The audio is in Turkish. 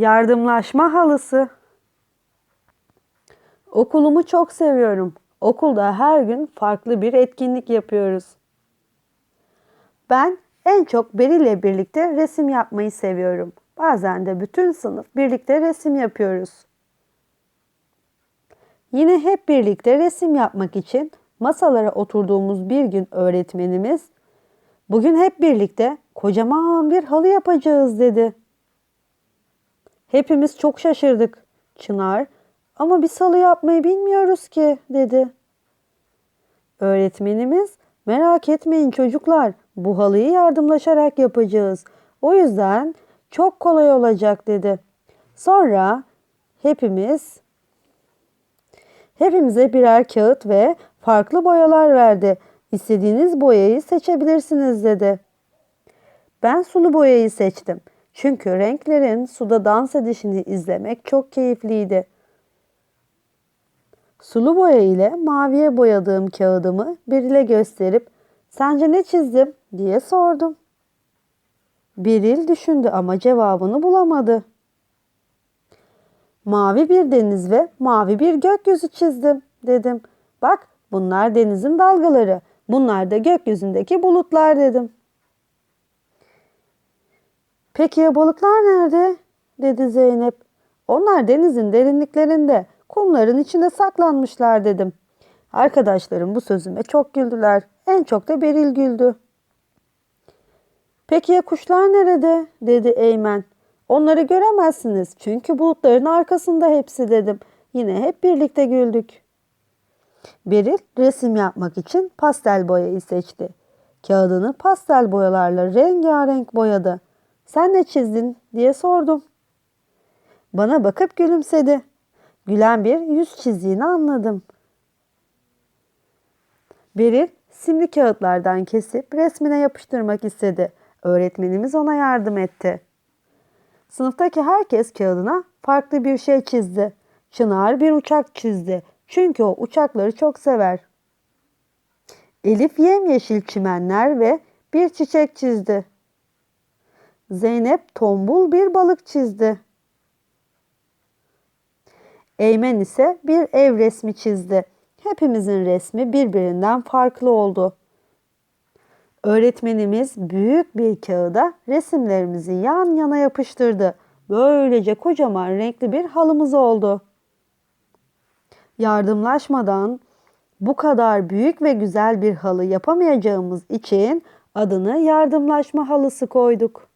Yardımlaşma halısı. Okulumu çok seviyorum. Okulda her gün farklı bir etkinlik yapıyoruz. Ben en çok Beri ile birlikte resim yapmayı seviyorum. Bazen de bütün sınıf birlikte resim yapıyoruz. Yine hep birlikte resim yapmak için masalara oturduğumuz bir gün öğretmenimiz bugün hep birlikte kocaman bir halı yapacağız dedi. Hepimiz çok şaşırdık. Çınar, ama biz halı yapmayı bilmiyoruz ki dedi. Öğretmenimiz, merak etmeyin çocuklar, bu halıyı yardımlaşarak yapacağız. O yüzden çok kolay olacak dedi. Sonra hepimiz hepimize birer kağıt ve farklı boyalar verdi. İstediğiniz boyayı seçebilirsiniz dedi. Ben sulu boyayı seçtim. Çünkü renklerin suda dans edişini izlemek çok keyifliydi. Sulu boya ile maviye boyadığım kağıdımı Beril'e gösterip sence ne çizdim diye sordum. Beril düşündü ama cevabını bulamadı. Mavi bir deniz ve mavi bir gökyüzü çizdim dedim. Bak bunlar denizin dalgaları, bunlar da gökyüzündeki bulutlar dedim. Peki ya balıklar nerede? dedi Zeynep. Onlar denizin derinliklerinde, kumların içinde saklanmışlar dedim. Arkadaşlarım bu sözüme çok güldüler. En çok da Beril güldü. Peki ya kuşlar nerede? dedi Eymen. Onları göremezsiniz çünkü bulutların arkasında hepsi dedim. Yine hep birlikte güldük. Beril resim yapmak için pastel boyayı seçti. Kağıdını pastel boyalarla rengarenk boyadı. Sen ne çizdin diye sordum. Bana bakıp gülümsedi. Gülen bir yüz çizdiğini anladım. Beril simli kağıtlardan kesip resmine yapıştırmak istedi. Öğretmenimiz ona yardım etti. Sınıftaki herkes kağıdına farklı bir şey çizdi. Çınar bir uçak çizdi. Çünkü o uçakları çok sever. Elif yemyeşil çimenler ve bir çiçek çizdi. Zeynep tombul bir balık çizdi. Eymen ise bir ev resmi çizdi. Hepimizin resmi birbirinden farklı oldu. Öğretmenimiz büyük bir kağıda resimlerimizi yan yana yapıştırdı. Böylece kocaman renkli bir halımız oldu. Yardımlaşmadan bu kadar büyük ve güzel bir halı yapamayacağımız için adını yardımlaşma halısı koyduk.